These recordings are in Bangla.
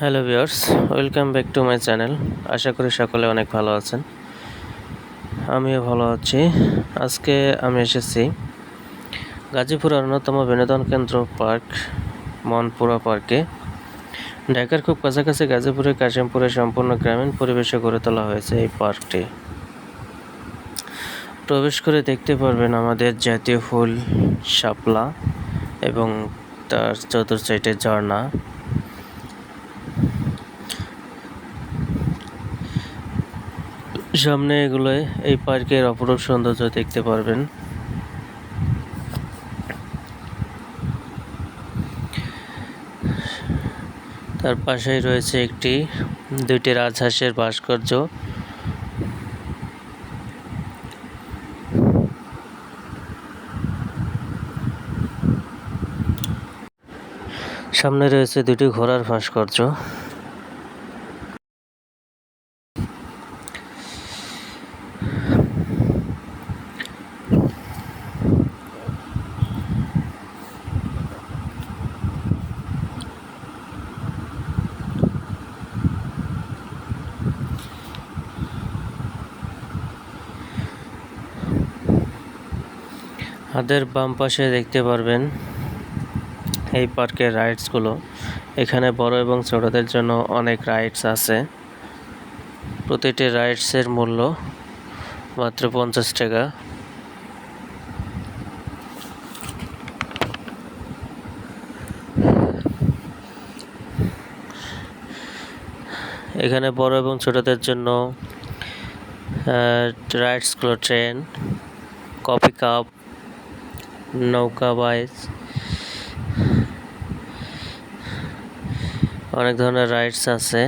Hello viewers, welcome back to my channel. আশা করি সকলে অনেক ভালো আছেন। আমিও ভালো আছি। আজকে আমি এসেছি গাজীপুরের অন্যতম বিনোদন কেন্দ্র পার্ক, মনপুরা পার্কে। ঢাকার খুব কাছাকাছি গাজীপুরে কাশিমপুরে সম্পূর্ণ গ্রামীণ পরিবেশে গড়ে তোলা হয়েছে এই পার্কটি। প্রবেশ করে দেখতে পারবেন আমাদের জাতীয় ফুল, শাপলা এবং তার চতুর সাইডে ঝর্ণা। সামনে এগুলোয় এই পার্কের অপরূপ সৌন্দর্য দেখতে পারবেন। তার পাশেই রয়েছে একটি, দুইটি রাজহাঁসের ভাস্কর্য। সামনে রয়েছে দুটি ঘোড়ার ভাস্কর্য। হাতের বাম পাশে দেখতে পারবেন এই পার্কের রাইডসগুলো এখানে বড় এবং ছোটদের জন্য অনেক রাইডস আছে। প্রতিটি রাইডসের মূল্য মাত্র পঞ্চাশ টাকা। এখানে বড় এবং ছোটদের জন্য রাইডসগুলো ট্রেন কফি কাপ নৌকা বাইচ অনেক ধরনের রাইডস আছে।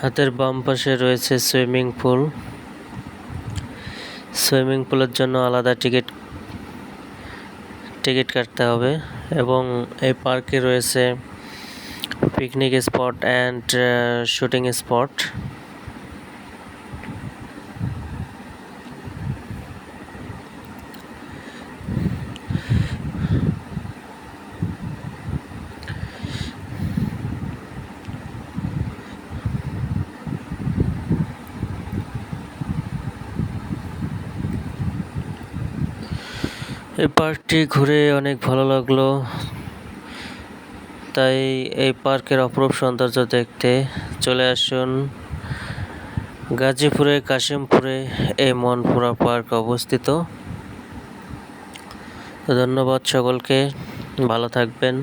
হাতের বাম পাশে রয়েছে সুইমিং পুল। সুইমিং পুলের জন্য আলাদা টিকিট টিকিট কাটতে হবে এবং এই পার্কে রয়েছে picnic spot and shooting spot এই পার্কটি ঘুরে অনেক ভালো লাগল। তাই এই পার্কের অপরূপ সৌন্দর্য দেখতে চলে আসুন। গাজীপুরে, কাশিমপুরে এই মনপুরা পার্ক অবস্থিত। ধন্যবাদ সকলকে, ভালো থাকবেন।